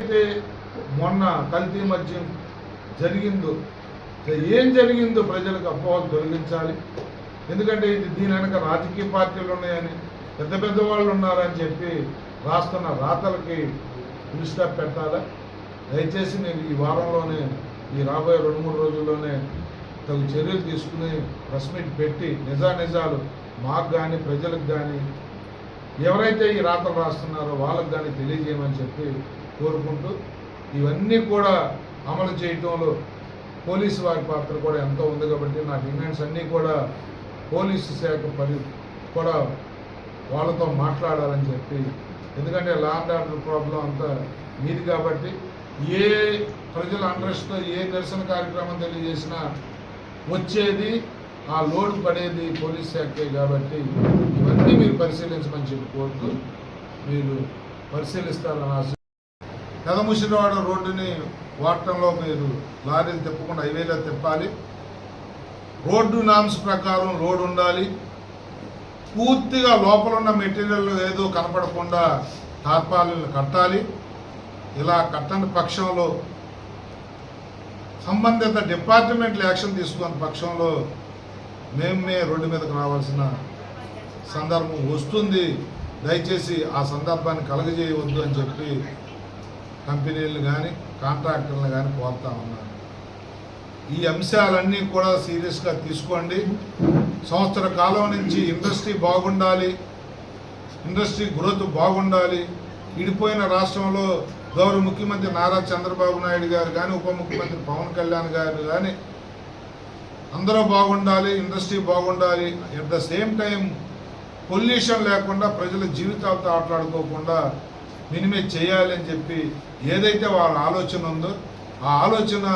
అయితే మొన్న కల్తీ మద్యం జరిగిందో ఏం జరిగిందో ప్రజలకు అపోహలు తొలగించాలి. ఎందుకంటే ఇది దీని వెనక రాజకీయ పార్టీలు ఉన్నాయని పెద్ద పెద్ద వాళ్ళు ఉన్నారని చెప్పి రాస్తున్న రాతలకి దృష్టి పెట్టాలా? దయచేసి నేను ఈ వారంలోనే ఈ రాబోయే రెండు మూడు రోజుల్లోనే తగు చర్యలు తీసుకుని ప్రెస్ మీట్ పెట్టి నిజానిజాలు మాకు కానీ ప్రజలకు కానీ ఎవరైతే ఈ రాతలు రాస్తున్నారో వాళ్ళకు కానీ తెలియజేయమని చెప్పి కోరుకుంటూ ఇవన్నీ కూడా అమలు చేయటంలో పోలీసు వారి పాత్ర కూడా ఎంతో ఉంది కాబట్టి నా డిమాండ్స్ అన్నీ కూడా పోలీసు శాఖ పరి కూడా వాళ్ళతో మాట్లాడాలని చెప్పి ఎందుకంటే లా అండ్ ఆర్డర్ ప్రాబ్లం అంతా మీది కాబట్టి ఏ ప్రజల అండ్రెస్ట్తో ఏ నిరసన కార్యక్రమం తెలియజేసినా వచ్చేది ఆ లోడ్ పడేది పోలీస్ శాఖే కాబట్టి ఇవన్నీ మీరు పరిశీలించమని చెప్పి కోరుతూ మీరు పరిశీలిస్తారని ఆశ పెదముషిరవాడ రోడ్డుని వాడటంలో మీరు లారీలు తిప్పకుండా హైవేలో తిప్పాలి. రోడ్డు నామ్స్ ప్రకారం లోడ్ ఉండాలి. పూర్తిగా లోపల ఉన్న మెటీరియల్ ఏదో కనపడకుండా టార్పాలను కట్టాలి. ఇలా కట్టని పక్షంలో సంబంధిత డిపార్ట్మెంట్లు యాక్షన్ తీసుకున్న పక్షంలో మేమే రోడ్డు మీదకు రావాల్సిన సందర్భం వస్తుంది. దయచేసి ఆ సందర్భాన్ని కలగజేయవద్దు అని చెప్పి కంపెనీలను కానీ కాంట్రాక్టర్లను కానీ కోరుతా ఉన్నాను. ఈ అంశాలన్నీ కూడా సీరియస్గా తీసుకోండి. సంవత్సర కాలం నుంచి ఇండస్ట్రీ బాగుండాలి. ఇండస్ట్రీ గ్రోత్ బాగుండాలి. ఇడిపోయిన రాష్ట్రంలో గౌరవ ముఖ్యమంత్రి నారా చంద్రబాబు నాయుడు గారు కానీ ఉప ముఖ్యమంత్రి పవన్ కళ్యాణ్ గారు కానీ అందరూ బాగుండాలి ఇండస్ట్రీ బాగుండాలి. At the same time pollution లేకుండా ప్రజల జీవితాలతో ఆటలాడుకోకుండా మినిమే చేయాలి అని చెప్పి ఏదైతే వాళ్ళ ఆలోచన ఉందో ఆ ఆలోచన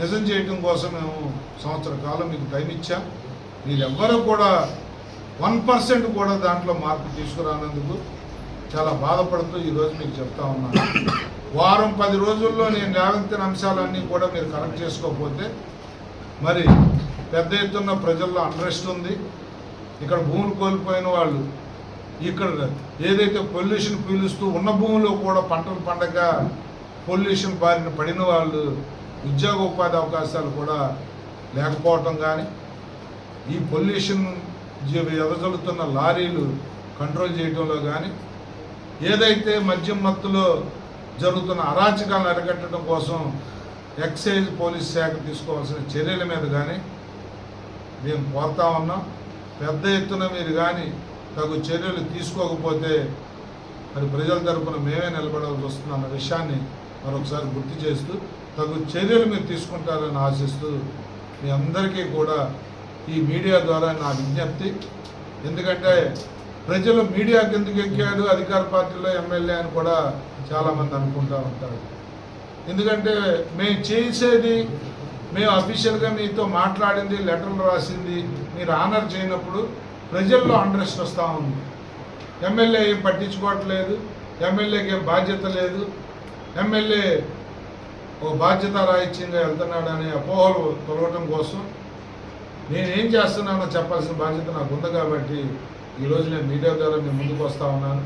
నిజం చేయటం కోసం మేము సంవత్సర కాలం మీకు టైం ఇచ్చాం. వీళ్ళెవ్వరూ కూడా వన్ పర్సెంట్ కూడా దాంట్లో మార్పు తీసుకురానందుకు చాలా బాధపడుతూ ఈరోజు మీకు చెప్తా ఉన్నాను. వారం పది రోజుల్లో నేను లేవనెత్తిన అంశాలన్నీ కూడా మీరు కరెక్ట్ చేసుకోకపోతే మరి పెద్ద ఎత్తున ప్రజల్లో అండ్రెస్ట్ ఉంది. ఇక్కడ భూములు కోల్పోయిన వాళ్ళు ఇక్కడ ఏదైతే పొల్యూషన్ పీలుస్తూ ఉన్న భూమిలో కూడా పంటలు పండగ పొల్యూషన్ బారిన పడిన వాళ్ళు ఉద్యోగ ఉపాధి అవకాశాలు కూడా లేకపోవటం కానీ ఈ పొల్యూషన్ ఎదజల్లుతున్న లారీలు కంట్రోల్ చేయడంలో కానీ ఏదైతే మద్యం మత్తులో జరుగుతున్న అరాచకాలను అరికట్టడం కోసం ఎక్సైజ్ పోలీస్ శాఖ తీసుకోవాల్సిన చర్యల మీద కానీ మేము కోరుతా ఉన్నాం. పెద్ద ఎత్తున మీరు కానీ తగు చర్యలు తీసుకోకపోతే మరి ప్రజల తరపున మేమే నిలబడాల్సి వస్తుందన్న విషయాన్ని మరొకసారి గుర్తు చేస్తూ తగు చర్యలు మీరు తీసుకుంటారని ఆశిస్తూ మీ అందరికీ కూడా ఈ మీడియా ద్వారా నా విజ్ఞప్తి. ఎందుకంటే ప్రజలు మీడియాకి ఎందుకు ఎక్కాడు? అధికార పార్టీలో ఎమ్మెల్యే అని కూడా చాలామంది అనుకుంటూ ఉంటారు. ఎందుకంటే మేము చేసేది మేము అఫీషియల్గా మీతో మాట్లాడింది లెటర్లు రాసింది మీరు ఆనర్ చేయనప్పుడు ప్రజల్లో అండ్రెస్ట్ వస్తూ ఉంది. ఎమ్మెల్యే ఏం పట్టించుకోవట్లేదు. ఎమ్మెల్యేకి ఏం బాధ్యత లేదు. ఎమ్మెల్యే ఓ బాధ్యత రాహిత్యంగా వెళ్తున్నాడు అనే అపోహలు తొలగటం కోసం నేనేం చేస్తున్నానో చెప్పాల్సిన బాధ్యత నాకు ఉంది కాబట్టి ఈరోజు నేను మీడియా ద్వారా మీ ముందుకు వస్తూ ఉన్నాను.